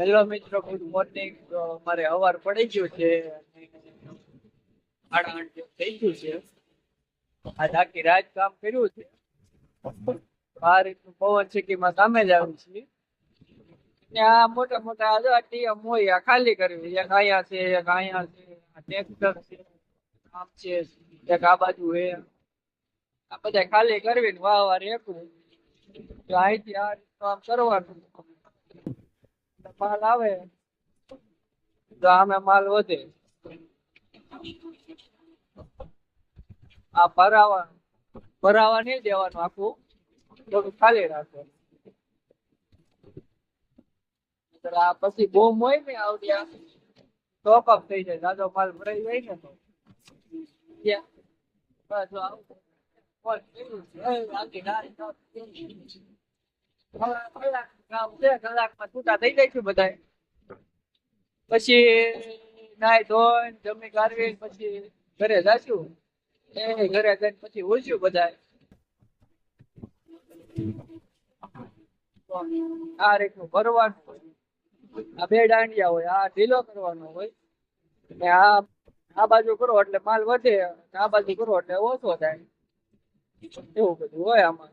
Hello મિત્રો, good morning. મારે અવાર પડી ગયો છે સાડા આઠ થઈ ગયું છે. આજ આખી રાત કામ કર્યું છે. આ રીતનું પવન સિટીમાં સામે જ આવ્યું છે. ને આ મોટા મોટા આજો જો આ ટીએમ હોય આ ખાલી કરવી એક અહીંયા છે, એક અહીંયા છે ટ્રેક્ટર છે, આમ છે, એક આ બાજુ હે આ બધા ખાલી કરવી ને વાહ વાર એકવું અહીંથી આ રીતનું આમ કરવાનું. માલ આવે તો આમે માલ વધે. આ ભરાવા ભરાવા નહીં દેવાનું આખું, થોડું ખાલી રાખવાનું. આ પછી બોમ હોય ને આવડી આ સ્ટોક થઈ જાય. દાદો માલ ભરાઈ જાય ને તો. બસ આવું. કલાકમાં છૂટા થઈ જઈશું બધા પછી નાઈ ધોઈને જમી કાઢવી પછી ઘરે જાશું એ ઘરે પછી ઉલશું બધાય આ રીતનું ભરવાનું હોય. આ બે દાંડિયા હોય. આ ઢીલો કરવાનો હોય. ને આ આ બાજુ કરો એટલે માલ વધે આ બાજુ કરો એટલે ઓછો થાય. એવું બધું હોય આમાં.